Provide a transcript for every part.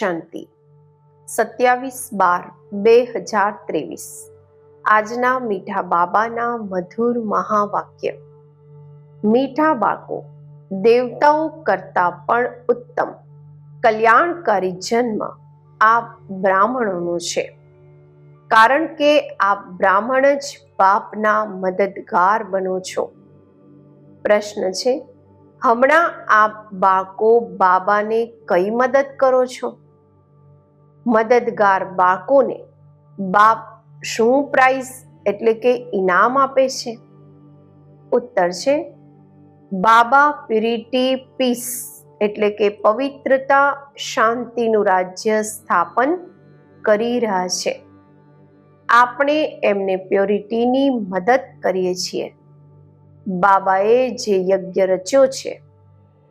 શાંતિ. સત્યાવીસ બાર બે હજાર ત્રેવીસ. આજના મીઠા બાબાના મધુર મહાવાક્ય. મીઠા બાળકો, દેવતાઓ કરતા પણ ઉત્તમ. કલ્યાણકારી જન્મ આ બ્રાહ્મણોનો છે. કારણ કે આ બ્રાહ્મણ જ બાપના મદદગાર બનો છો. પ્રશ્ન છે, હમણાં આપ બાળકો બાબાને કઈ મદદ કરો છો? મદદગાર બાળકોને બાપ શું પ્રાઇઝ એટલે કે ઇનામ આપે છે? ઉત્તર છે, બાબા પ્યુરિટી પીસ એટલે કે પવિત્રતા શાંતિનું રાજ્ય સ્થાપન કરી રહ્યા છે. આપણે એમને પ્યોરિટીની મદદ કરીએ છીએ. બાબાએ જે યજ્ઞ રચ્યો છે,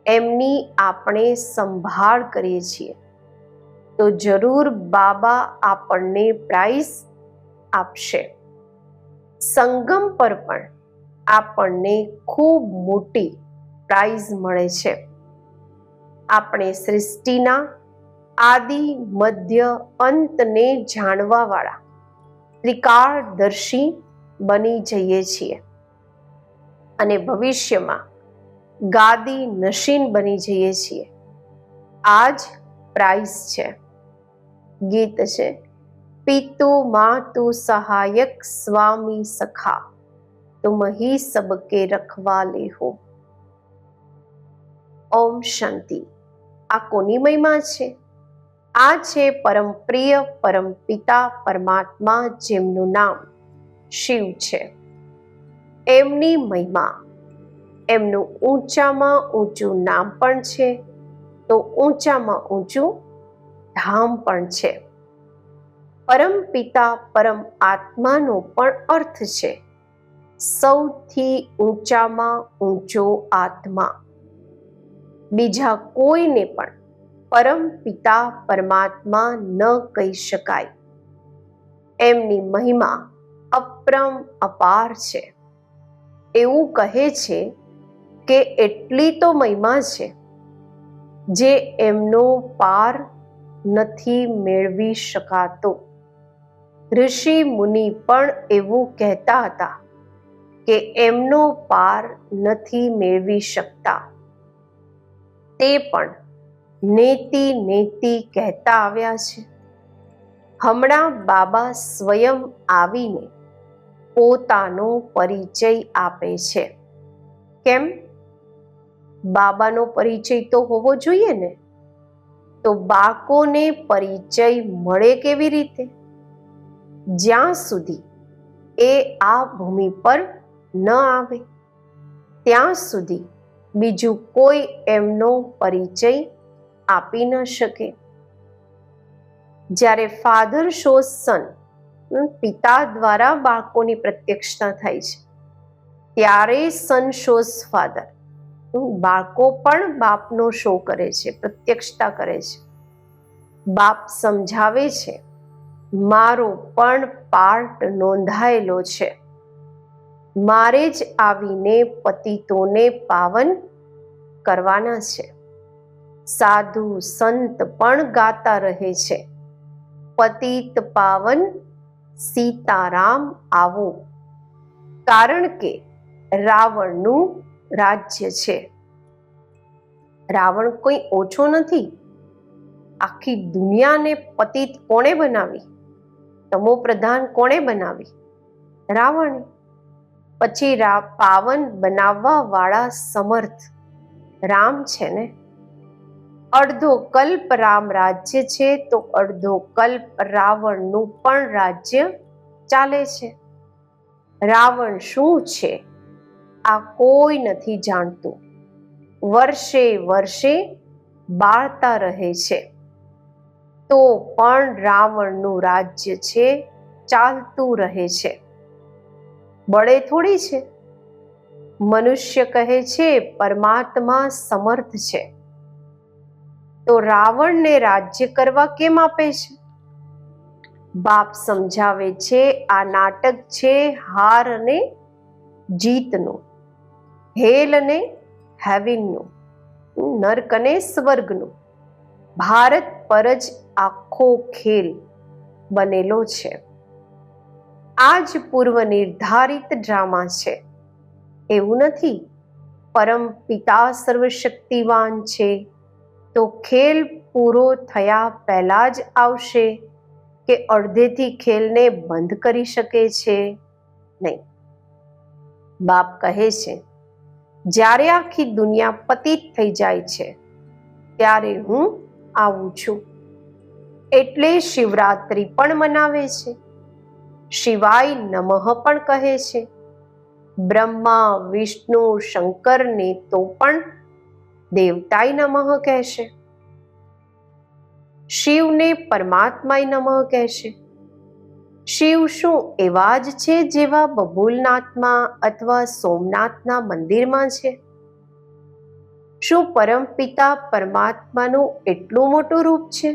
એમની આપણે સંભાળ કરીએ છીએ. તો જરૂર બાબા આપણને પ્રાઇઝ આપશે. સંગમ પર પણ આપણને ખૂબ મોટી પ્રાઇઝ મળે છે. આપણે સૃષ્ટિના આદિ, મધ્ય અંતને જાણવાવાળા ત્રિકાળદર્શી બની જઈએ છીએ. અને ભવિષ્યમાં ગાદી નશીન બની જઈએ છીએ. આ જ પ્રાઇઝ છે. ગીત છે. પિતુ માતુ સહાયક સ્વામી સખા, તુમ હી સબકે રખવાલે હો. ઓમ શાંતિ. આ કોની મહિમા છે? આ છે પરમ પ્રિય પરમ પિતા પરમાત્મા જેમનું નામ શિવ છે. એમની મહિમા. એમનું ઊંચામાં ઊંચું નામ પણ છે. તો ઊંચામાં ઊંચું ધામ પણ છે. પરમ પિતા, પરમ આત્માનો પણ અર્થ છે. સૌથી ઊંચામાં ઊંચો આત્મા. બીજા કોઈને પણ પરમ પિતા, પરમાત્મા ન કહી શકાય. એમની મહિમા અપરમ અપાર છે. એવું કહે છે કે એટલી તો મહિમા છે, જે એમનો પાર નથી મેળવી શકાતો. ઋષિ મુનિ પણ એવું કહેતા હતા કે એમનો પાર નથી મેળવી શકતા. તે પણ નેતિ નેતિ કહેતા આવ્યા છે. હમણાં બાબા સ્વયં આવીને પોતાનો પરિચય આપે છે. કેમ? બાબાનો પરિચય તો હોવો જોઈએ ને? તો બાળકોને પરિચય મળે કેવી રીતે? જ્યાં સુધી એ આ ભૂમિ પર ન આવે, ત્યાં સુધી બીજું કોઈ એમનો પરિચય આપી ન શકે. જ્યારે ફાધર શો સન પિતા દ્વારા બાળકોની પ્રત્યક્ષતા થાય છે, ત્યારે સન શોઝ ફાધર બાળકો પણ બાપનો શો કરે છે, પ્રત્યક્ષતા કરે છે. બાપ સમજાવે છે, મારો પણ પાર્ટ નોંધાયેલો છે. મારે જ આવીને પતિતોને પાવન કરવાના છે. સાધુ સંત પણ ગાતા રહે છે. પતિત પાવન સીતારામ આવો. કારણ કે રાવણનું રાજ્ય છે. રાવણ કોઈ ઓછો નથી. આખી દુનિયાને પતિત કોણે બનાવી? તમો પ્રધાન કોણે બનાવી? રાવણે. પછી પાવન બનાવવા વાળા સમર્થ. રામ છે ને? અડધો કલ્પ રામ રાજ્ય છે તો અડધો કલ્પ રાવણનું પણ રાજ્ય ચાલે છે. રાવણ શું છે? આ કોઈ નથી જાણતું. વર્ષે વર્ષે બાળતા રહે છે. તો પણ રાવણનું રાજ્ય છે, ચાલતું રહે છે. બળે થોડી છે. મનુષ્ય કહે છે, પરમાત્મા સમર્થ છે. તો રાવણને રાજ્ય કરવા કેમ આપે છે? બાપ સમજાવે છે, આ નાટક છે હાર અને જીતનું. હેલ અને હેવિનનું નર્ક અને સ્વર્ગનું. ભારત પર જ આખો ખેલ બનેલો છે. આ જ પૂર્વ નિર્ધારિત ડ્રામા છે. એવું નથી, પરમ પિતા સર્વશક્તિવાન છે. તો ખેલ પૂરો થયા પહેલાં જ આવશે કે અડધેથી ખેલને બંધ કરી શકે છે? નહીં. બાપ કહે છે જ્યારે આખી દુનિયા પતિત થઈ જાય છે, ત્યારે હું આવું છું. એટલે શિવરાત્રિ પણ મનાવે છે. શિવાય નમઃ પણ કહે છે. બ્રહ્મા, વિષ્ણુ, શંકરને તો પણ દેવતાય નમઃ કહેશે. શિવને પરમાત્માય નમઃ કહેશે. શિવ શું એવા જ છે જેવા બબુલનાથમાં અથવા સોમનાથના મંદિરમાં છે? શું પરમપિતા પરમાત્માનું એટલું મોટું રૂપ છે?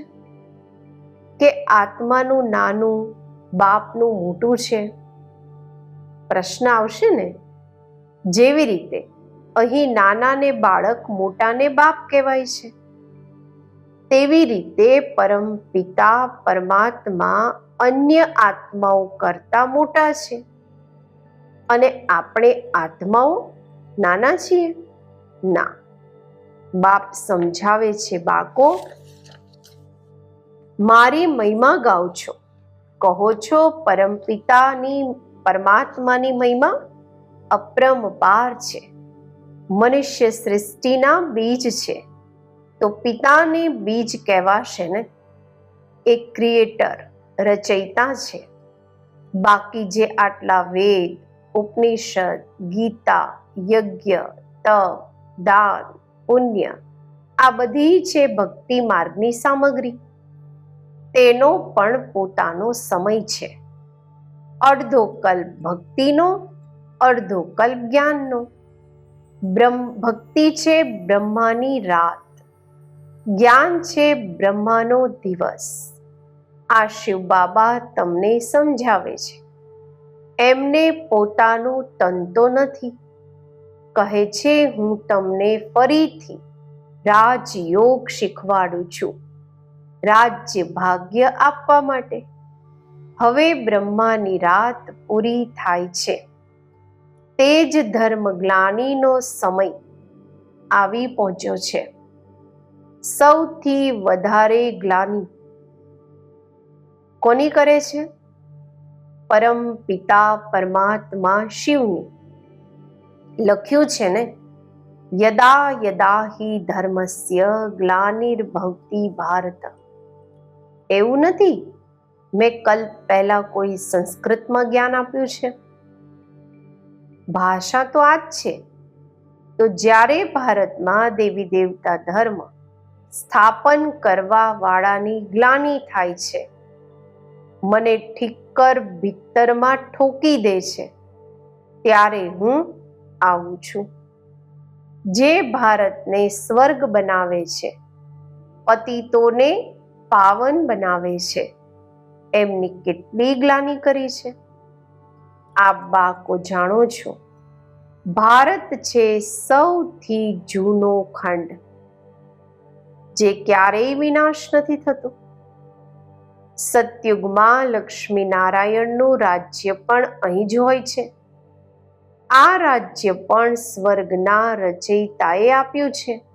કે આત્માનું નાનું, બાપનું મોટું છે? પ્રશ્ન આવશે ને? જેવી રીતે અહીં નાનાને બાળક, મોટાને બાપ કહેવાય છે. તેવી રીતે પરમ પિતા પરમાત્મા અન્ય આત્માઓ કરતા મોટા છે. અને આપણે આત્માઓ નાના છીએ. ના. બાપ સમજાવે છે બાકો મારી મહિમા ગાઓ છો. કહો છો પરમપિતાની પરમાત્માની મહિમા અપ્રમપાર છે. મનુષ્ય સૃષ્ટિના બીજ છે. તો પિતાને બીજ કહેવાશે ને? એ ક્રિએટર રચયિતા છે. બાકી જે આટલા વેદ, ઉપનિષદ, ગીતા, યજ્ઞ, તપ, દાન, પુણ્ય, આ બધી છે ભક્તિ માર્ગની સામગ્રી. તેનો પણ પોતાનો સમય છે. અડધો કલ્પ ભક્તિનો, અડધો કલ્પ જ્ઞાનનો. બ્રહ્મ, ભક્તિ છે બ્રહ્માની રાત. જ્ઞાન છે બ્રહ્માનો દિવસ. આ શિવ બાબા તમને સમજાવે છે. એમને પોતાનું તન તો નથી. કહે છે, હું તમને ફરીથી રાજયોગ શીખવાડું છું, રાજ્ય ભાગ્ય આપવા માટે. હવે બ્રહ્માની રાત પૂરી થાય છે. તે જ ધર્મ ગ્લાનીનો સમય આવી પહોંચ્યો છે. સૌથી વધારે ગ્લાની કોની કરે છે? પરમ પિતા પરમાત્મા શિવની. લખ્યું છે ને, યદા યદા હિ ધર્મસ્ય ગ્લાનિર્ભવતી ભારત. એવું નથી? મેં કલ્પ પહેલા કોઈ સંસ્કૃતમાં જ્ઞાન આપ્યું છે? ભાષા તો આ જ છે. તો જ્યારે ભારતમાં દેવી દેવતા ધર્મ સ્થાપન કરવા વાળાની ગ્લાની થાય છે મને ઠીકર ભીતરમાં ઠોકી દે છે. ત્યારે હું આવું છું. જે ભારતને સ્વર્ગ બનાવે છે પતિતોને પાવન બનાવે છે, એમની કેટલી ગ્લાની કરી છે. આપ બાકો જાણો છો, ભારત છે સૌથી જૂનો ખંડ, જે ક્યારેય વિનાશ નથી થતો. સતયુગમાં લક્ષ્મી નારાયણનું રાજ્ય પણ અહીં જ હોય છે. આ રાજ્ય પણ સ્વર્ગના રચયિતાએ આપ્યું છે.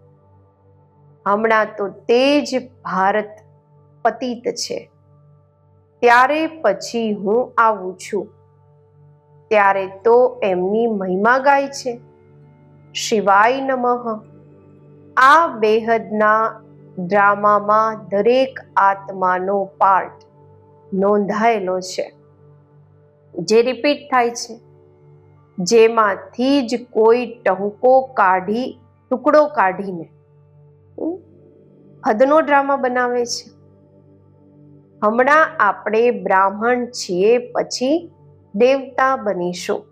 હમણાં તો તે જ ભારત પતિત છે. ત્યારે પછી હું આવું છું. ત્યારે તો એમની મહિમા ગાય છે. શિવાય નમઃ. આ બેહદના ડ્રામામાં દરેક આત્માનો પાર્ટ નોંધાયેલો છે. જે રિપીટ થાય છે. જેમાંથી જ કોઈ ટહુકો કાઢી, ટુકડો કાઢીને હદનો ડ્રામા બનાવે છે. હમણાં આપણે બ્રાહ્મણ છીએ, પછી દેવતા બનીશું.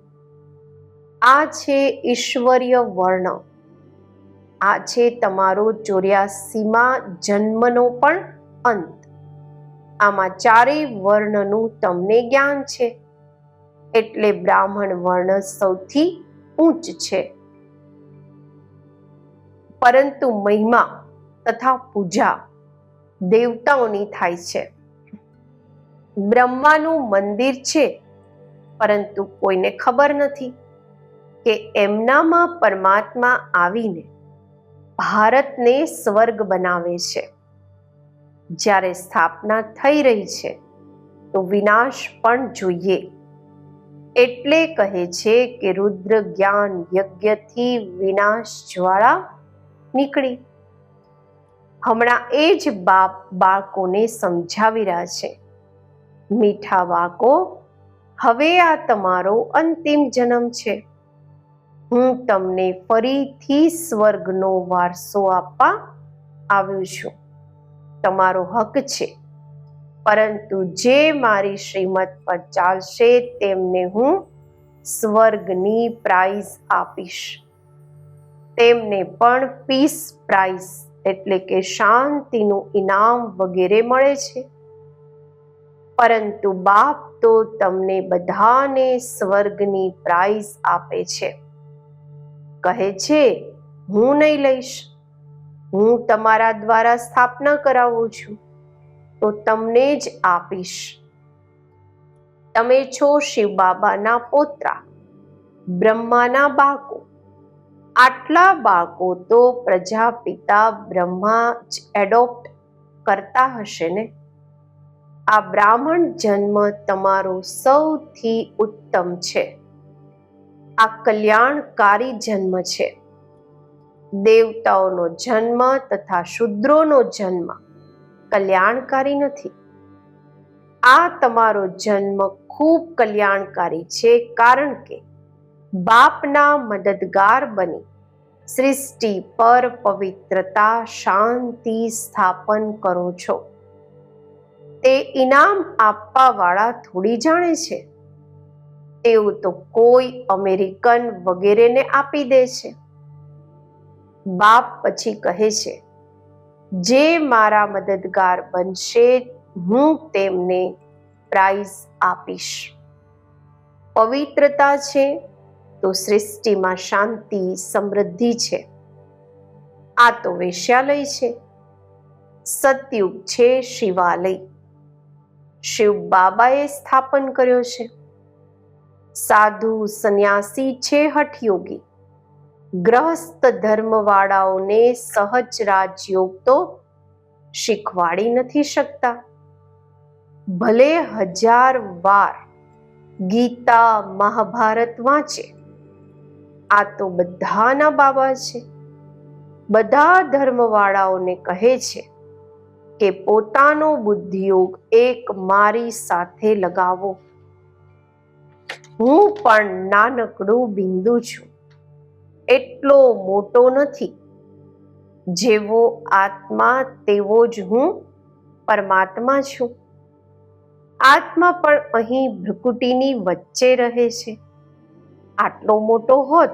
આ છે ઈશ્વરીય વર્ણ. આ છે તમારો ચોર્યાસીમાં જન્મનો પણ અંત. આમાં ચારેય વર્ણનું તમને જ્ઞાન છે. એટલે બ્રાહ્મણ વર્ણ સૌથી ઊંચ છે. પરંતુ મહિમા તથા પૂજા દેવતાઓની થાય છે. બ્રહ્માનું મંદિર છે, પરંતુ કોઈને ખબર નથી કે એમનામાં પરમાત્મા આવીને ભારતને સ્વર્ગ બનાવે છે. જ્યારે સ્થાપના થઈ રહી છે, તો વિનાશ પણ જોઈએ. એટલે કહે છે કે રુદ્ર જ્ઞાન યજ્ઞથી વિનાશ જ્વાળા નીકળી. હમણાં એ જ બાપ બાળકોને સમજાવી રહ્યા છે. મીઠા બાળકો હવે આ તમારો અંતિમ જન્મ છે. હું તમને ફરીથી સ્વર્ગનો વારસો આપવા આવ્યો છું. તમારો હક છે. પરંતુ જે મારી શ્રીમત પર ચાલશે તેમને હું સ્વર્ગની પ્રાઇઝ આપીશ. તેમને પણ પીસ પ્રાઇઝ એટલે કે શાંતિનું ઇનામ વગેરે મળે છે. પરંતુ બાપ તો તમને બધાને સ્વર્ગની પ્રાઇઝ આપે છે. કહે છે, હું નહીં લઈશ. હું તમારા દ્વારા સ્થાપના કરાવું છું. તો તમને જ આપીશ. તમે છો શિવ બાબાના પોતરા, બ્રહ્માના બાળકો. આટલા બાળકો તો પ્રજાપિતા બ્રહ્મા જ એડોપ્ટ કરતા હશે ને? આ બ્રાહ્મણ જન્મ તમારો સૌથી ઉત્તમ છે. આ કલ્યાણકારી જન્મ છે. દેવતાઓનો જન્મ તથા શુદ્રોનો જન્મ કલ્યાણકારી નથી. આ તમારો જન્મ ખૂબ કલ્યાણકારી છે કારણ કે બાપના મદદગાર બની સૃષ્ટિ પર પવિત્રતા, શાંતિ સ્થાપન કરો છો. તે ઇનામ આપવાવાળા થોડી જાણે છે. તેવું તો કોઈ અમેરિકન વગેરેને આપી દે છે. બાપ પછી કહે છે, જે મારા મદદગાર બનશે, હું તેમને પ્રાઇઝ આપીશ. પવિત્રતા છે તો સૃષ્ટિમાં શાંતિ, સમૃદ્ધિ છે. આ તો વેશ્યાલય છે. સતયુગ છે શિવાલય. શિવ બાબાએ સ્થાપન કર્યો છે. સાધુ સંન્યાસી છે હઠયોગી ગ્રહસ્થ ધર્મવાળાઓને સહજ રાજયોગ તો શીખવાડી નથી શકતા. ભલે હજાર વાર ગીતા મહાભારત વાંચે, આ તો બધાના બાબા છે. બધા ધર્મવાળાઓને કહે છે કે પોતાનો બુદ્ધિયોગ એક મારી સાથે લગાવો. હું પણ નાનકડું બિંદુ છું. એટલો મોટો નથી. જેવો આત્મા તેવો જ હું પરમાત્મા છું. આત્મા પણ અહીં ભ્રુકુટીની વચ્ચે રહે છે. આટલો મોટો હોત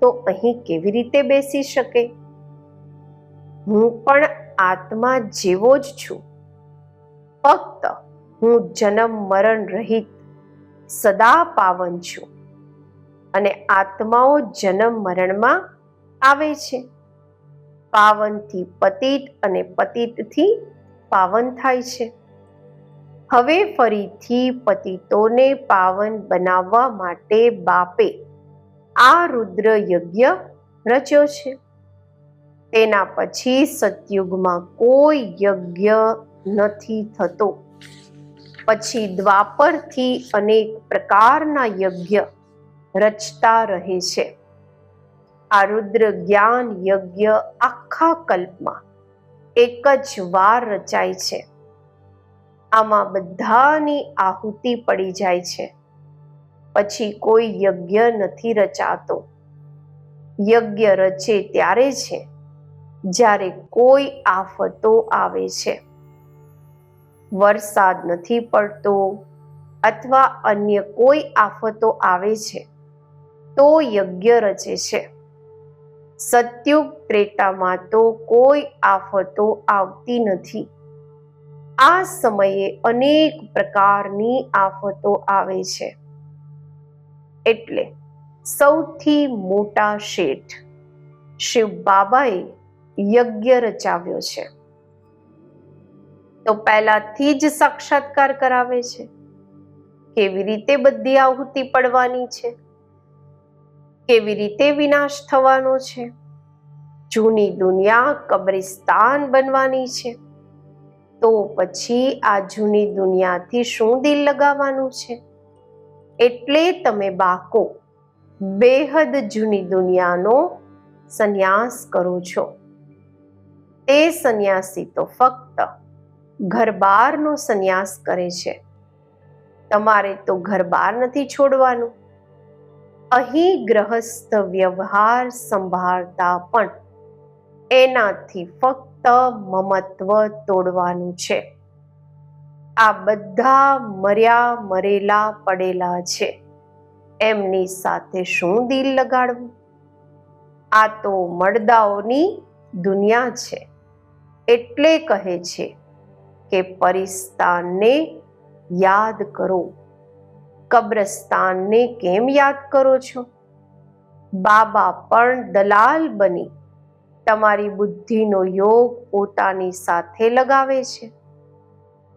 તો અહીં કેવી રીતે બેસી શકે? હું પણ આત્મા જેવો જ છું. ફક્ત હું જન્મ મરણ રહિત સદા પાવન છું. અને આત્માઓ જન્મ મરણમાં આવે છે. પાવનથી પતિત અને પતિતથી પાવન થાય છે. હવે ફરીથી પતિતોને પાવન બનાવવા માટે બાપે આ રુદ્ર યજ્ઞ રચ્યો છે. તેના પછી સતયુગમાં કોઈ યજ્ઞ નથી થતો. પછી દ્વાપરથી અનેક પ્રકારના યજ્ઞ રચતા રહે છે. આ રુદ્ર જ્ઞાન યજ્ઞ આખા કલ્પમાં એક જ વાર રચાય છે. આમાં બધાની આહુતિ પડી જાય છે. પછી કોઈ યજ્ઞ નથી રચાતો. યજ્ઞ રચે ત્યારે છે, જ્યારે કોઈ આફતો આવે છે. વરસાદ નથી પડતો અથવા અન્ય કોઈ આફતો આવે છે, તો યજ્ઞ રચે છે. સત્યુગ ત્રેતામાં તો કોઈ આફતો આવતી નથી. આ સમયે અનેક પ્રકારની આફતો આવે છે. એટલે સૌથી મોટા શેઠ શિવ બાબાએ યજ્ઞ રચાવ્યો છે. તો પહેલાથી જ સાક્ષાત્કાર કરાવે છે. કેવી રીતે બધી આહુતિ પડવાની છે? કેવી રીતે વિનાશ થવાનો છે? જૂની દુનિયા કબ્રિસ્તાન બનવાની છે. તો પછી આ જૂની દુનિયાથી શું દિલ લગાવવાનું છે? એટલે તમે બાકો, બેહદ જૂની દુનિયાનો સંન્યાસ કરો છો. તે સંન્યાસી તો ફક્ત ઘરબારનો સંન્યાસ કરે છે. તમારે તો ઘરબાર નથી છોડવાનું. અહીં ગ્રહસ્થ વ્યવહાર સંભાળતા પણ એનાથી ફક્ત મમત્વ તોડવાનું છે. આ બધા મર્યા મરેલા પડેલા છે. એમની સાથે શું દિલ લગાડવું? આ તો મળદાઓની દુનિયા છે. એટલે કહે છે કે પરિસ્તાનને યાદ કરો. કબ્રસ્તાનને કેમ યાદ કરો છો? બાબા પણ દલાલ બની. તમારી બુદ્ધિનો યોગ પોતાની સાથે લગાવે છે.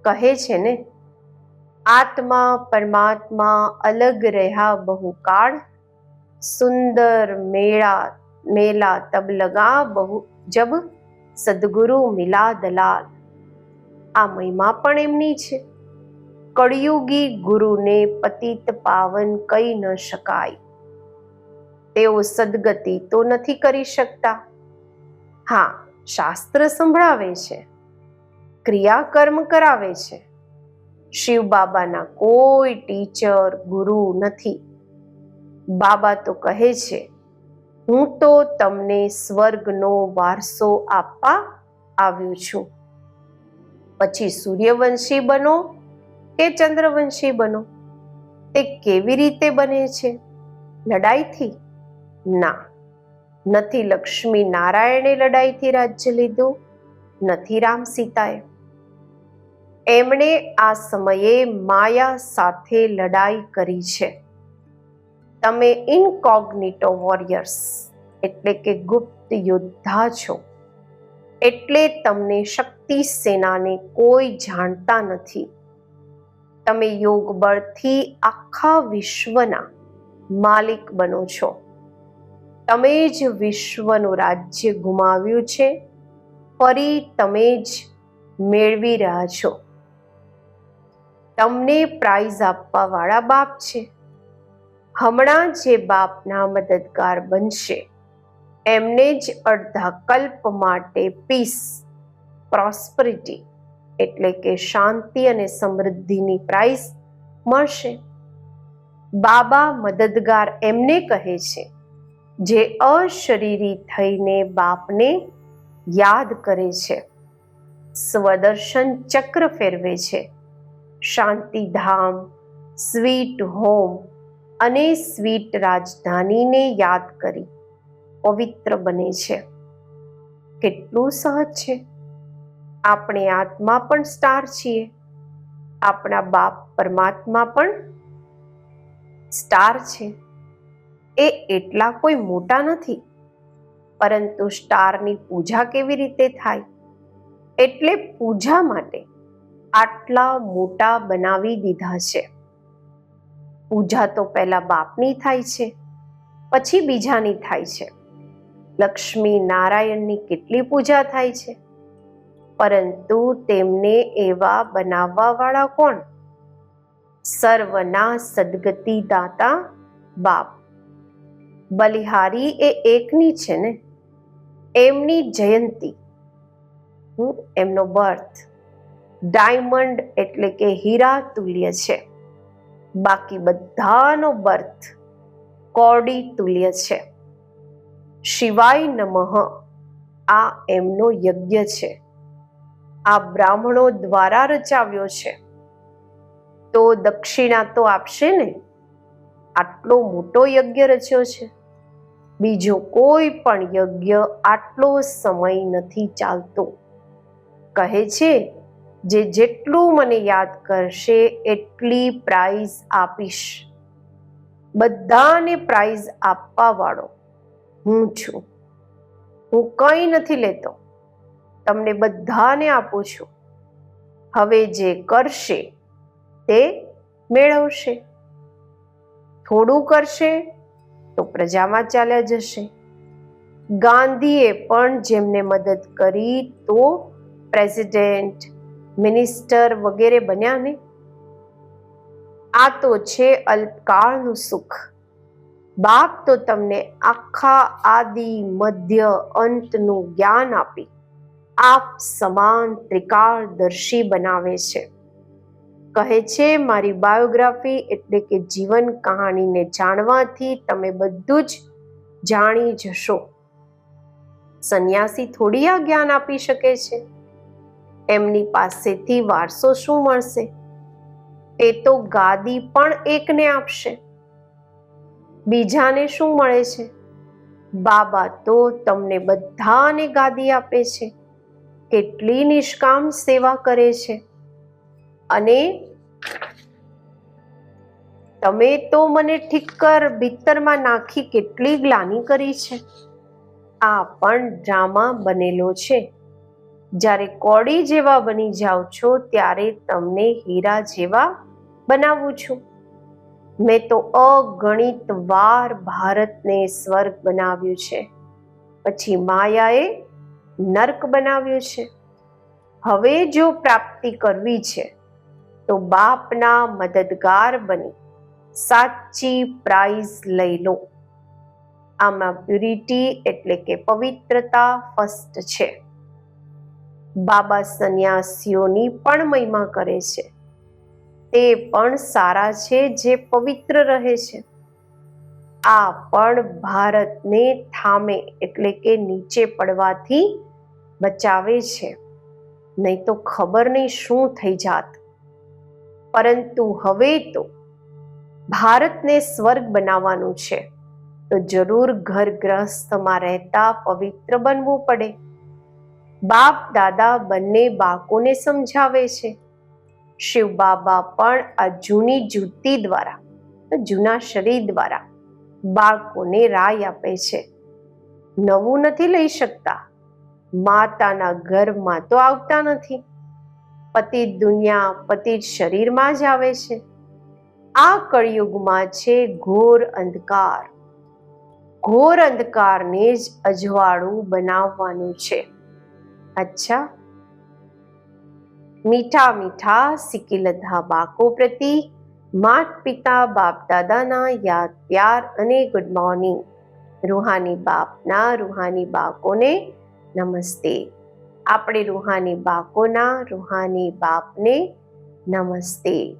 કહે છે ને, આત્મા પરમાત્મા અલગ રહ્યા બહુ કાળ સુંદર મેળા, મેલા તબ લગા બહુ, જબ સદગુરુ મિલા દલાલ. આ મહિમા પણ એમની છે. કળિયુગી ગુરુને પતિત પાવન કહી ન શકાય. તેઓ સદગતિ તો નથી કરી શકતા. હા, શાસ્ત્ર સંભળાવે છે. ક્રિયા કર્મ કરાવે છે. શિવ બાબાના કોઈ ટીચર, ગુરુ નથી. બાબા તો કહે છે, હું તો તમને સ્વર્ગનો વારસો આપવા આવ્યો છું. પછી સૂર્યવંશી બનો કે ચંદ્રવંશી બનો? તે કેવી રીતે બને છે? લડાઈથી? ના. નથી લક્ષ્મી નારાયણે લડાઈથી રાજ્ય લીધું, નથી રામ સીતાએ. એમણે આ સમયે માયા સાથે લડાઈ કરી છે. તમે ઇનકોગ્નિટો વોરિયર્સ, એટલે કે ગુપ્ત યોદ્ધા છો. એટલે તમને શક્તિ સેનાને કોઈ જાણતા નથી. તમે યોગ બળથી આખા વિશ્વના માલિક બનો છો. તમે જ વિશ્વનું રાજ્ય ગુમાવ્યું છે. ફરી તમે જ મેળવી રહ્યા છો. તમને પ્રાઇઝ આપવાવાળા બાપ છે. હમણાં જે બાપના મદદગાર બનશે. એમને જ અડધા કલ્પ માટે પીસ પ્રોસ્પરિટી એટલે કે શાંતિ અને સમૃદ્ધિની પ્રાઇઝ મળશે. બાબા મદદગાર એમને કહે છે, જે અશરીરી થઈને બાપને યાદ કરે છે, સ્વદર્શન ચક્ર ફેરવે છે. શાંતિધામ સ્વીટ હોમ અને સ્વીટ રાજધાનીને યાદ કરી. પવિત્ર બને છે. કેટલું સહજ છે. આપણે આત્મા પણ સ્ટાર છીએ. આપણા બાપ પરમાત્મા પણ સ્ટાર છે. એ એટલા કોઈ મોટા નથી. પરંતુ સ્ટારની પૂજા કેવી રીતે થાય? એટલે પૂજા માટે આટલા મોટા બનાવી દીધા છે. પૂજા તો પહેલા બાપની થાય છે, પછી બીજાની થાય છે. લક્ષ્મી નારાયણની કેટલી પૂજા થાય છે? પરંતુ તેમને એવા બનાવવાવાળા કોણ? સર્વના સદગતિ દાતા બાપ. બલિહારી એ એકની છે ને, એમની જયંતી. એમનો બર્થ. ડાયમંડ એટલે કે હીરા તુલ્ય છે. બાકી બધાનો બર્થ કોડી તુલ્ય છે. શિવાય નમઃ. આ એમનો યજ્ઞ છે. આ બ્રાહ્મણો દ્વારા રચાવ્યો છે. તો દક્ષિણા તો આપશે ને? આટલો મોટો યજ્ઞ રચ્યો છે. બીજો કોઈ પણ યજ્ઞ આટલો સમય નથી ચાલતો. કહે છે, જે જેટલું મને યાદ કરશે, એટલી પ્રાઇઝ આપીશ. બધાને પ્રાઇઝ આપવા વાળો હું છું. હું કંઈ નથી લેતો. તમને બધાને આપું છું. હવે જે કરશે તે મેળવશે. થોડું કરશે તો પ્રજામાં ચાલ્યા જશે. ગાંધીએ પણ જેમને મદદ કરી તો પ્રેસિડેન્ટ, મિનિસ્ટર વગેરે બન્યા ને આ તો છે અલ્પકાળનું સુખ. બાપ તો તમને આખા આદિ મધ્ય અંતનું જ્ઞાન આપી, આપ સમાન ત્રિકાળદર્શી બનાવે છે. કહે છે, મારી બાયોગ્રાફી એટલે કે જીવન કહાણીને જાણવાથી તમે બધું જ જાણી જશો. સંન્યાસી થોડી આ જ્ઞાન આપી શકે છે? એમની પાસેથી વારસો શું મળશે? એ તો ગાદી પણ એકને આપશે. બીજાને શું મળે છે? બાબા તો તમને બધાને ગાદી આપે છે. કેટલી નિષ્કામ સેવા કરે છે. અને તમે તો મને ઠીકર ભીતરમાં નાખી કેટલી ગ્લાની કરી છે. આ પણ ડ્રામા બનેલો છે. જ્યારે કોડી જેવા બની જાઓ છો, ત્યારે તમને હીરા જેવા બનાવું છું. મેં તો અગણિત વાર ભારતને સ્વર્ગ બનાવ્યું છે. પછી માયાએ નર્ક બનાવ્યું છે. હવે જો પ્રાપ્તિ કરવી છે, તો બાપના મદદગાર બની. સાચી પ્રાઇઝ લઈ લો. આમાં પ્યુરિટી એટલે કે પવિત્રતા ફર્સ્ટ છે. બાબા સંન્યાસીઓની પણ મહિમા કરે છે. તે પણ સારા છે, જે પવિત્ર રહે છે. આ પણ ભારતને થામે, એટલે કે નીચે પડવાથી બચાવે છે. નહીં તો ખબર નહીં શું થઈ જાત. પરંતુ હવે તો ભારતને સ્વર્ગ બનાવવાનું છે. તો જરૂર ઘર ગ્રહસ્થમાં રહેતા પવિત્ર બનવું પડે. બાપ, દાદા બંને બાળકોને સમજાવે છે. શિવ બાબા પણ આ જૂની જૂતી દ્વારા જૂના શરીર દ્વારા બાળકોને રાય આપે છે. નવું નથી લઈ શકતા. માતાના ઘરમાં તો આવતા નથી. પતિ દુનિયા પતિ શરીરમાં જ આવે છે. આ કળિયુગમાં છે ઘોર અંધકાર. ઘોર અંધકારને જ અજવાળું બનાવવાનું છે. અચ્છા મીઠા મીઠા સિકિલધા બાકો પ્રતિ, માત પિતા બાપ દાદાના યાદ પ્યાર અને ગુડ મોર્નિંગ રૂહાની બાપના રૂહાની બાકોને નમસ્તે. આપણે રૂહાની બાકોના રૂહાની બાપને નમસ્તે.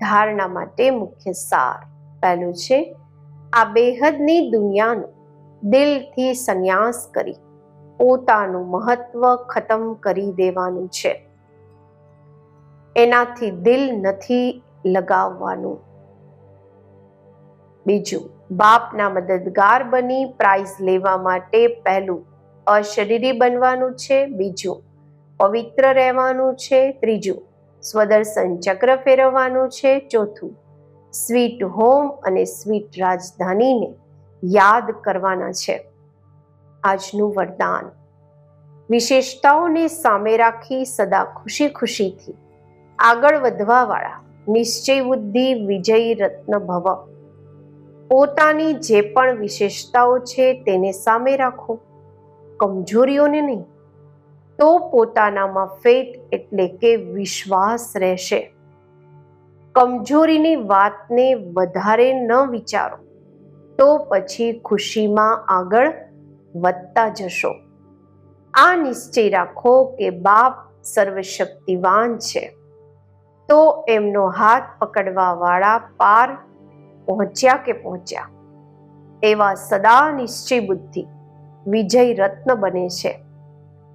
ધારણા માટે મુખ્ય સાર પહેલું છે, આ બેહદની દુનિયાનો દિલથી સંન્યાસ કરી પોતાનું મહત્વ ખતમ કરી દેવાનું છે. એનાથી દિલ નથી લગાવવાનું. બીજું, બાપના મદદગાર બની પ્રાઇઝ લેવા માટે પહેલું, અશરીરી બનવાનું છે. બીજું, પવિત્ર રહેવાનું છે. ત્રીજું, સ્વદર્શન ચક્ર ફેરવવાનું છે. ચોથું, સ્વીટ હોમ અને સ્વીટ રાજધાનીને યાદ કરવાના છે. આજનું વરદાન. વિશેષતાઓને સામે રાખી સદા ખુશી ખુશીથી આગળ વધવાવાળા નિશ્ચય બુદ્ધિ, વિજય રત્ન ભવ. પોતાની જે પણ વિશેષતાઓ છે તેને સામે રાખો. કમજોરીઓને નહીં, તો પોતાનામાં ફેથ એટલે કે વિશ્વાસ રહેશે. કમજોરીની વાતને વધારે ન વિચારો, તો પછી ખુશીમાં આગળ વધતા જશો. આ નિશ્ચય રાખો કે બાપ સર્વશક્તિવાન છે. તો એમનો હાથ પકડવા વાળા પાર પહોંચ્યા કે પહોંચ્યા? એવા સદા નિશ્ચય બુદ્ધિ વિજય રત્ન બને છે.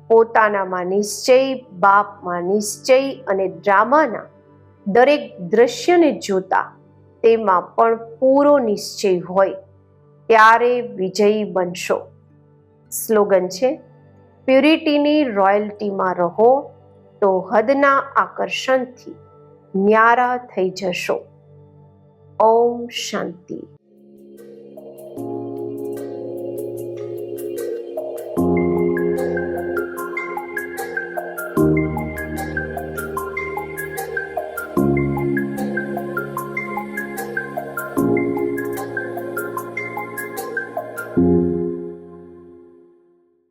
પોતાનામાં નિશ્ચય, બાપમાં નિશ્ચય અને ડ્રામાના દરેક દ્રશ્યને જોતા તેમાં પણ પૂરો નિશ્ચય હોય ત્યારે વિજયી બનશો. સ્લોગન છે, પ્યુરિટીની રોયલ્ટીમાં રહો તો હદના આકર્ષણથી ન્યારા થઈ જશો. ઓમ શાંતિ.